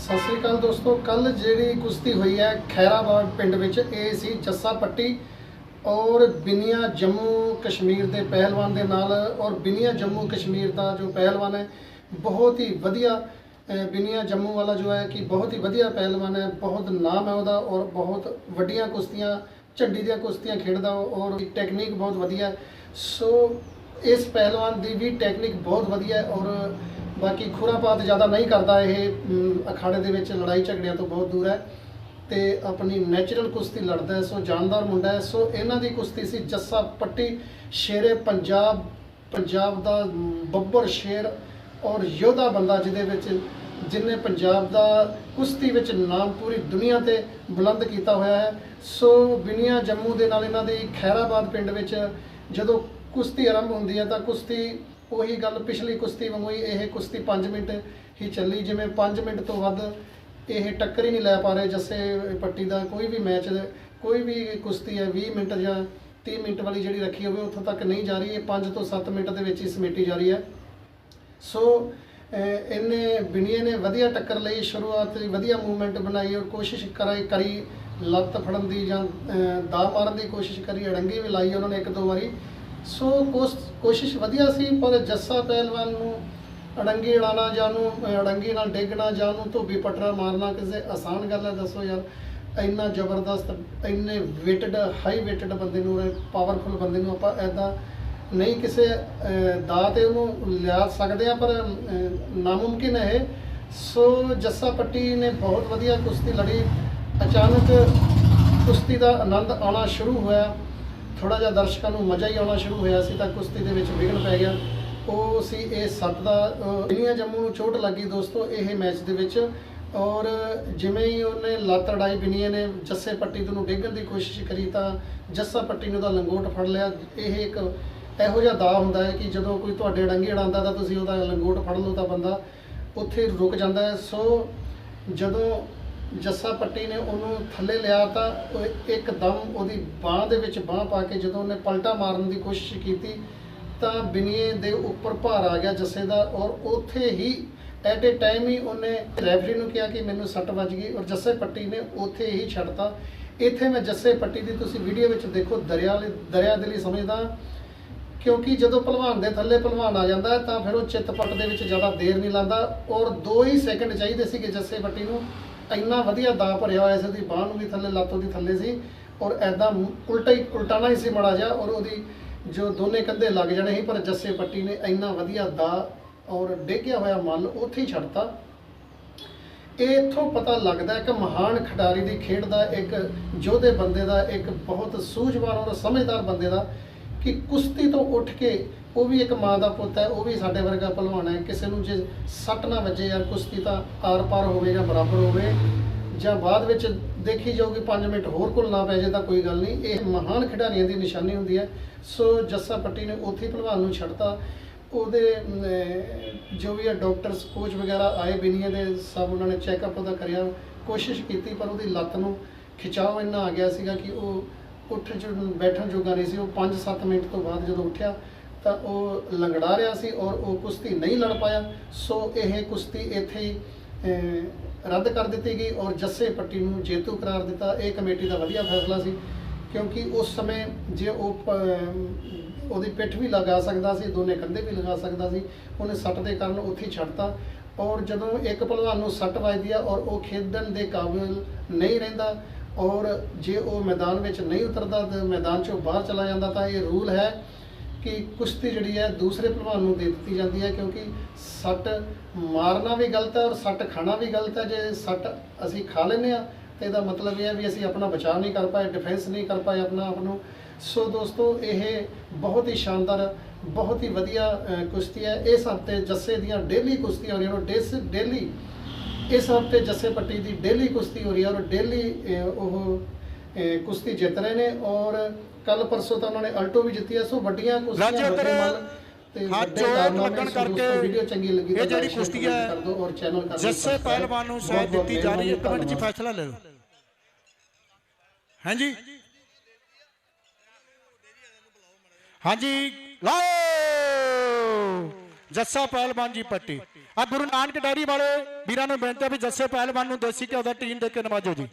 ਸਤਿ ਸ੍ਰੀ ਅਕਾਲ ਦੋਸਤੋ ਕੱਲ ਜਿਹੜੀ ਕੁਸ਼ਤੀ ਹੋਈ ਹੈ ਖੈਰਾਬਾਦ ਪਿੰਡ ਵਿੱਚ, ਇਹ ਸੀ ਜੱਸਾ ਪੱਟੀ ਔਰ ਬਿਨੀਆ ਜੰਮੂ ਕਸ਼ਮੀਰ ਦੇ ਪਹਿਲਵਾਨ ਦੇ ਨਾਲ, ਔਰ ਬਿਨੀਆ ਜੰਮੂ ਕਸ਼ਮੀਰ ਦਾ ਜੋ ਪਹਿਲਵਾਨ ਹੈ, ਬਹੁਤ ਹੀ ਵਧੀਆ ਬਿਨੀਆ ਜੰਮੂ ਵਾਲਾ ਜੋ ਹੈ ਕਿ ਬਹੁਤ ਹੀ ਵਧੀਆ ਪਹਿਲਵਾਨ ਹੈ, ਬਹੁਤ ਨਾਮ ਹੈ ਉਹਦਾ ਔਰ ਬਹੁਤ ਵੱਡੀਆਂ ਕੁਸ਼ਤੀਆਂ, ਝੰਡੀ ਦੀਆਂ ਕੁਸ਼ਤੀਆਂ ਖੇਡਦਾ ਉਹ, ਔਰ ਟੈਕਨੀਕ ਬਹੁਤ ਵਧੀਆ ਸੋ ਇਸ ਪਹਿਲਵਾਨ ਦੀ ਵੀ ਟੈਕਨੀਕ ਬਹੁਤ ਵਧੀਆ ਔਰ ਬਾਕੀ ਖੁਰਾਪਾਤ ਜ਼ਿਆਦਾ ਨਹੀਂ ਕਰਦਾ, ਇਹ ਅਖਾੜੇ ਦੇ ਵਿੱਚ ਲੜਾਈ ਝਗੜਿਆਂ ਤੋਂ ਬਹੁਤ ਦੂਰ ਹੈ ਤੇ ਆਪਣੀ ਨੈਚੁਰਲ ਕੁਸ਼ਤੀ ਲੜਦਾ ਹੈ, ਸੋ ਜਾਨਦਾਰ ਮੁੰਡਾ ਹੈ, ਸੋ ਇਹਨਾਂ ਦੀ ਕੁਸ਼ਤੀ ਸੀ ਜੱਸਾ ਪੱਟੀ, ਸ਼ੇਰੇ ਪੰਜਾਬ ਪੰਜਾਬ ਦਾ ਬੱਬਰ ਸ਼ੇਰ ਔਰ ਯੋਧਾ ਬੰਦਾ ਜਿਹਦੇ ਵਿੱਚ ਜਿਨੇ ਪੰਜਾਬ ਦਾ ਕੁਸ਼ਤੀ ਵਿੱਚ ਨਾਮ ਪੂਰੀ ਦੁਨੀਆ ਤੇ ਬੁਲੰਦ ਕੀਤਾ ਹੋਇਆ ਹੈ। ਸੋ ਬਿਨੀਆ ਜੰਮੂ ਦੇ ਨਾਲ ਇਹਨਾਂ ਦੀ ਖੈਰਾਬਾਦ ਪਿੰਡ ਵਿੱਚ ਜਦੋਂ ਕੁਸ਼ਤੀ ਆਰੰਭ ਹੁੰਦੀ ਹੈ ਤਾਂ ਕੁਸ਼ਤੀ ਉਹੀ ਗੱਲ ਪਿਛਲੀ ਕੁਸ਼ਤੀ ਵਾਂਗੂ ਹੀ ਇਹ ਕੁਸ਼ਤੀ 5 ਮਿੰਟ ਹੀ ਚੱਲੀ ਜਿਵੇਂ 5 ਮਿੰਟ ਤੋਂ ਵੱਧ ਇਹ ਟੱਕਰ ਹੀ ਨਹੀਂ ਲੈ ਪਾ ਰਹੇ ਜੱਸੇ ਪੱਟੀ ਦਾ ਕੋਈ ਵੀ ਮੈਚ ਕੋਈ ਵੀ ਕੁਸ਼ਤੀ ਹੈ 20 ਮਿੰਟ ਜਾਂ 30 ਮਿੰਟ ਵਾਲੀ ਜਿਹੜੀ ਰੱਖੀ ਹੋਵੇ ਉੱਥੋਂ ਤੱਕ ਨਹੀਂ ਜਾ ਰਹੀ ਇਹ 5 ਤੋਂ 7 ਮਿੰਟ ਦੇ ਵਿੱਚ ਹੀ ਸਮੇਟੀ ਜਾ ਰਹੀ ਹੈ। ਸੋ ਇਹਨੇ ਬਿਨੀਏ ਨੇ ਵਧੀਆ ਟੱਕਰ ਲਈ ਸ਼ੁਰੂਆਤ ਦੀ ਵਧੀਆ ਮੂਵਮੈਂਟ ਬਣਾਈ ਔਰ ਕੋਸ਼ਿਸ਼ ਕਰਾਈ ਕਰੀ ਲੱਤ ਫੜਨ ਦੀ ਜਾਂ ਅਹ, ਦਾ ਮਾਰਨ ਦੀ ਕੋਸ਼ਿਸ਼ ਕਰੀ ਅੜੰਗੀ ਵੀ ਲਾਈ ਉਹਨਾਂ ਨੇ ਇੱਕ ਦੋ ਵਾਰੀ। ਸੋ ਕੋਸ- ਕੋਸ਼ਿਸ਼ ਵਧੀਆ ਸੀ, ਪਰ ਜੱਸਾ ਪਹਿਲਵਾਨ ਨੂੰ ਅੜੰਗੀ ਉਡਾਉਣਾ ਜਾਂ ਨੂੰ ਅੜੰਗੀ ਨਾਲ ਡੇਗਣਾ ਜਾਂ ਨੂੰ ਧੋਬੀ ਪਟਰਾ ਮਾਰਨਾ ਕਿਸੇ ਆਸਾਨ ਗੱਲ ਹੈ, ਦੱਸੋ ਯਾਰ। ਇੰਨਾ ਜ਼ਬਰਦਸਤ, ਇੰਨੇ ਵੇਟਡ ਹਾਈ ਵੇਟਡ ਬੰਦੇ ਨੂੰ ਪਾਵਰਫੁਲ ਬੰਦੇ ਨੂੰ ਆਪਾਂ ਐਦਾਂ ਨਹੀਂ ਕਿਸੇ ਦਾ ਤੇ ਉਹਨੂੰ ਲਿਆ ਸਕਦੇ ਆ ਪਰ ਨਾਮੁਮਕਿਨ ਹੈ ਇਹ। ਸੋ ਜੱਸਾ ਪੱਟੀ ਨੇ ਬਹੁਤ ਵਧੀਆ ਕੁਸ਼ਤੀ ਲੜੀ। ਅਚਾਨਕ ਕੁਸ਼ਤੀ ਦਾ ਆਨੰਦ ਆਉਣਾ ਸ਼ੁਰੂ ਹੋਇਆ। ਥੋੜਾ ਜਿਹਾ ਦਰਸ਼ਕਾਂ ਨੂੰ ਮਜ਼ਾ ਹੀ ਆਉਣਾ ਸ਼ੁਰੂ ਹੋਇਆ ਸੀ ਤਾਂ ਕੁਸ਼ਤੀ ਦੇ ਵਿੱਚ ਵਿਘਨ ਪੈ ਗਿਆ। ਉਹ ਸੀ ਇਹ ਸੱਤ ਦਾ ਇੰਨੀਆਂ ਜੰਮੂ ਨੂੰ ਚੋਟ ਲੱਗੀ ਦੋਸਤੋ, ਇਹ ਮੈਚ ਦੇ ਵਿੱਚ। ਔਰ ਜਿਵੇਂ ਹੀ ਉਹਨੇ ਲੱਤ ਅੜਾਈ ਬਿਨੀਏ ਨੇ, ਜੱਸੇ ਪੱਟੀ ਨੂੰ ਡੇਗਣ ਦੀ ਕੋਸ਼ਿਸ਼ ਕਰੀ ਤਾਂ ਜੱਸਾ ਪੱਟੀ ਨੇ ਉਹਦਾ ਲੰਗੋਟ ਫੜ ਲਿਆ। ਇਹ ਇੱਕ ਇਹੋ ਜਿਹਾ ਦਾ ਹੁੰਦਾ ਹੈ ਕਿ ਜਦੋਂ ਕੋਈ ਤੁਹਾਡੇ ਡੰਗੇ ਅੜਾਉਂਦਾ ਤਾਂ ਤੁਸੀਂ ਉਹਦਾ ਲੰਗੋਟ ਫੜ ਲਓ ਤਾਂ ਬੰਦਾ ਉੱਥੇ ਰੁਕ ਜਾਂਦਾ ਹੈ। ਸੋ ਜਦੋਂ ਜੱਸਾ ਪੱਟੀ ਨੇ ਉਹਨੂੰ ਥੱਲੇ ਲਿਆ ਤਾਂ ਉਹ ਇੱਕਦਮ ਉਹਦੀ ਬਾਹ ਦੇ ਵਿੱਚ ਬਾਹ ਪਾ ਕੇ ਜਦੋਂ ਉਹਨੇ ਪਲਟਾ ਮਾਰਨ ਦੀ ਕੋਸ਼ਿਸ਼ ਕੀਤੀ ਤਾਂ ਬਿਨੀਏ ਦੇ ਉੱਪਰ ਭਾਰ ਆ ਗਿਆ ਜੱਸੇ ਦਾ ਔਰ ਉੱਥੇ ਹੀ ਐਟ ਏ ਟਾਈਮ ਹੀ ਉਹਨੇ ਰੈਫਰੀ ਨੂੰ ਕਿਹਾ ਕਿ ਮੈਨੂੰ ਸੱਟ ਵੱਜ ਗਈ ਔਰ ਜੱਸੇ ਪੱਟੀ ਨੇ ਉੱਥੇ ਹੀ ਛੱਡਤਾ। ਇੱਥੇ ਮੈਂ ਜੱਸੇ ਪੱਟੀ ਦੀ ਤੁਸੀਂ ਵੀਡੀਓ ਵਿੱਚ ਦੇਖੋ ਦਰਿਆ ਲਈ ਦਰਿਆ ਦੇ ਲਈ ਸਮਝਦਾ ਕਿਉਂਕਿ ਜਦੋਂ ਪਹਿਲਵਾਨ ਦੇ ਥੱਲੇ ਪਹਿਲਵਾਨ ਆ ਜਾਂਦਾ ਤਾਂ ਫਿਰ ਉਹ ਚਿੱਤਪੱਟ ਦੇ ਵਿੱਚ ਜ਼ਿਆਦਾ ਦੇਰ ਨਹੀਂ ਲਾਂਦਾ ਔਰ 2 ਹੀ ਸੈਕਿੰਡ ਚਾਹੀਦੇ ਸੀਗੇ ਜੱਸੇ ਪੱਟੀ ਨੂੰ। ਇੰਨਾ ਵਧੀਆ ਦਾ ਭਰਿਆ ਹੋਇਆ ਸੀ ਉਹਦੀ ਬਾਹ ਨੂੰ ਵੀ ਥੱਲੇ, ਲੱਤ ਉਹਦੀ ਥੱਲੇ ਸੀ ਔਰ ਐਦਾਂ ਉਲਟਾ ਹੀ ਉਲਟਾਣਾ ਹੀ ਸੀ ਮੜਾ ਜਾ ਔਰ ਉਹਦੀ ਜੋ ਦੋਨੇ ਕੰਧੇ ਲੱਗ ਜਾਣੇ ਸੀ, ਪਰ ਜੱਸੇ ਪੱਟੀ ਨੇ ਇੰਨਾ ਵਧੀਆ ਦਾ ਔਰ ਡੇਗਿਆ ਹੋਇਆ ਮਨ ਉੱਥੇ ਹੀ ਛੱਡਤਾ ਇਹ ਇੱਥੋਂ ਪਤਾ ਲੱਗਦਾ ਹੈ ਕਿ ਮਹਾਨ ਖਿਡਾਰੀ ਦੀ ਖੇਡ ਦਾ ਇੱਕ ਯੋਧੇ ਬੰਦੇ ਦਾ ਇੱਕ ਬਹੁਤ ਸੂਝਵਾਨ ਔਰ ਸਮਝਦਾਰ ਬੰਦੇ ਦਾ ਕਿ ਕੁਸ਼ਤੀ ਤੋਂ ਉੱਠ ਕੇ ਉਹ ਵੀ ਇੱਕ ਮਾਂ ਦਾ ਪੁੱਤ ਹੈ, ਉਹ ਵੀ ਸਾਡੇ ਵਰਗਾ ਭਲਵਾਨ ਹੈ। ਕਿਸੇ ਨੂੰ ਜੇ ਸੱਟ ਨਾ ਵੱਜੇ ਯਾਰ, ਕੁਸ਼ਤੀ ਤਾਂ ਆਰ ਪਾਰ ਹੋਵੇ ਜਾਂ ਬਰਾਬਰ ਹੋਵੇ, ਜਾਂ ਬਾਅਦ ਵਿੱਚ ਦੇਖੀ ਜਾਊਗੀ 5 ਮਿੰਟ ਹੋਰ ਕੋਲ ਨਾ ਪੈ ਜੇ ਤਾਂ ਕੋਈ ਗੱਲ ਨਹੀਂ। ਇਹ ਮਹਾਨ ਖਿਡਾਰੀਆਂ ਦੀ ਨਿਸ਼ਾਨੀ ਹੁੰਦੀ ਹੈ। ਸੋ ਜੱਸਾ ਪੱਟੀ ਨੇ ਉੱਥੇ ਹੀ ਪਹਿਲਵਾਨ ਨੂੰ ਛੱਡਤਾ। ਉਹਦੇ ਜੋ ਵੀ ਹੈ ਡਾਕਟਰਸ ਕੋਚ ਵਗੈਰਾ ਆਏ ਬਿਨੀਏ ਦੇ ਸਭ ਉਹਨਾਂ ਨੇ ਚੈੱਕਅਪ ਉਹਦਾ ਕਰਿਆ, ਕੋਸ਼ਿਸ਼ ਕੀਤੀ ਪਰ ਉਹਦੀ ਲੱਤ ਨੂੰ ਖਿਚਾਓ ਇੰਨਾ ਆ ਗਿਆ ਸੀਗਾ ਕਿ ਉਹ ਉੱਠ ਚ ਬੈਠਣ ਜੋਗਾ ਨਹੀਂ ਸੀ। ਉਹ 5-7 ਮਿੰਟ ਤੋਂ ਬਾਅਦ ਜਦੋਂ ਉੱਠਿਆ ਤਾਂ ਉਹ ਲੰਗੜਾ ਰਿਹਾ ਸੀ ਔਰ ਉਹ ਕੁਸ਼ਤੀ ਨਹੀਂ ਲੜ ਪਾਇਆ। ਸੋ ਇਹ ਕੁਸ਼ਤੀ ਇੱਥੇ ਹੀ ਰੱਦ ਕਰ ਦਿੱਤੀ ਗਈ ਔਰ ਜੱਸੇ ਪੱਟੀ ਨੂੰ ਜੇਤੂ ਕਰਾਰ ਦਿੱਤਾ। ਇਹ ਕਮੇਟੀ ਦਾ ਵਧੀਆ ਫੈਸਲਾ ਸੀ ਕਿਉਂਕਿ ਉਸ ਸਮੇਂ ਜੇ ਉਹ ਉਹਦੀ ਪਿੱਠ ਵੀ ਲਗਾ ਸਕਦਾ ਸੀ, ਦੋਨੇ ਕੰਧੇ ਵੀ ਲਗਾ ਸਕਦਾ ਸੀ, ਉਹਨੇ ਸੱਟ ਦੇ ਕਾਰਨ ਉੱਥੇ ਹੀ ਛੱਡਤਾ। ਔਰ ਜਦੋਂ ਇੱਕ ਭਲਵਾਨ ਨੂੰ ਸੱਟ ਵੱਜਦੀ ਆ ਔਰ ਉਹ ਖੇਡਣ ਦੇ ਕਾਬਿਲ ਨਹੀਂ ਰਹਿੰਦਾ ਔਰ ਜੇ ਉਹ ਮੈਦਾਨ ਵਿੱਚ ਨਹੀਂ ਉਤਰਦਾ ਤੇ ਮੈਦਾਨ ਚੋਂ ਬਾਹਰ ਚਲਾ ਜਾਂਦਾ ਤਾਂ ਇਹ ਰੂਲ ਹੈ ਕਿ ਕੁਸ਼ਤੀ ਜਿਹੜੀ ਹੈ ਦੂਸਰੇ ਭਲਵਾਨ ਨੂੰ ਦੇ ਦਿੱਤੀ ਜਾਂਦੀ ਹੈ, ਕਿਉਂਕਿ ਸੱਟ ਮਾਰਨਾ ਵੀ ਗਲਤ ਹੈ ਔਰ ਸੱਟ ਖਾਣਾ ਵੀ ਗਲਤ ਹੈ। ਜੇ ਸੱਟ ਅਸੀਂ ਖਾ ਲੈਂਦੇ ਆ ਤੇ ਇਹਦਾ ਮਤਲਬ ਇਹ ਹੈ ਵੀ ਅਸੀਂ ਆਪਣਾ ਬਚਾਅ ਨਹੀਂ ਕਰ ਪਾਏ ਡਿਫੈਂਸ ਨਹੀਂ ਕਰ ਪਾਏ ਆਪਣਾ ਆਪ ਨੂੰ। ਸੋ ਦੋਸਤੋ, ਇਹ ਬਹੁਤ ਹੀ ਸ਼ਾਨਦਾਰ, ਬਹੁਤ ਹੀ ਵਧੀਆ ਕੁਸ਼ਤੀ ਹੈ। ਇਸ ਹਫ਼ਤੇ ਜੱਸੇ ਦੀਆਂ ਡੇਲੀ ਕੁਸ਼ਤੀਆਂ ਹੋ ਰਹੀਆਂ ਨੇ ਡੇਸ, ਡੇਲੀ, ਇਸ ਹਫ਼ਤੇ ਜੱਸੇ ਪੱਟੀ ਦੀ ਡੇਲੀ ਕੁਸ਼ਤੀ ਹੋ ਰਹੀ ਹੈ ਔਰ ਡੇਲੀ ਉਹ ਕੁਸ਼ਤੀ ਜਿੱਤ ਰਹੇ ਨੇ ਔਰ ਕੱਲ ਪਰਸੋਂ ਤਾਂ ਉਹਨਾਂ ਨੇ ਅਲਟੋ ਵੀ ਜਿੱਤੀ ਹੈ ਸੋ ਵੱਡੀਆਂ ਕੁਸ਼ਤੀਆਂ ਵੱਡੇ ਮੱਲ ਹਾਂ, ਕਾਰਨਾਮੇ ਲੱਗਣ ਕਰਕੇ ਇਹ ਜਿਹੜੀ ਕੁਸ਼ਤੀ ਹੈ, ਜੱਸੇ। ਪਹਿਲਵਾਨ ਨੂੰ ਬਹੁਤ-ਬਹੁਤ ਦਿੱਤੀ ਜਾ ਰਹੀ ਹੈ। ਇੱਕ ਮਿੰਟ 'ਚ। ਫੈਸਲਾ ਲੈ ਲਓ। ਹਾਂਜੀ। ਹਾਂਜੀ ਲਾਓ। ਜੱਸਾ ਪਹਿਲਵਾਨ ਜੀ ਪੱਟੀ। ਆ ਗੁਰੂ ਨਾਨਕ ਡੈਰੀ ਵਾਲੇ ਵੀਰਾਂ ਨੂੰ ਬੇਨਤੀ ਹੈ ਵੀ ਜੱਸੇ ਪਹਿਲਵਾਨ ਨੂੰ ਦੇਸੀ ਘਿਓ ਦਾ ਟੀਨ ਦੇ ਕੇ ਨਵਾਜੋ ਜੀ।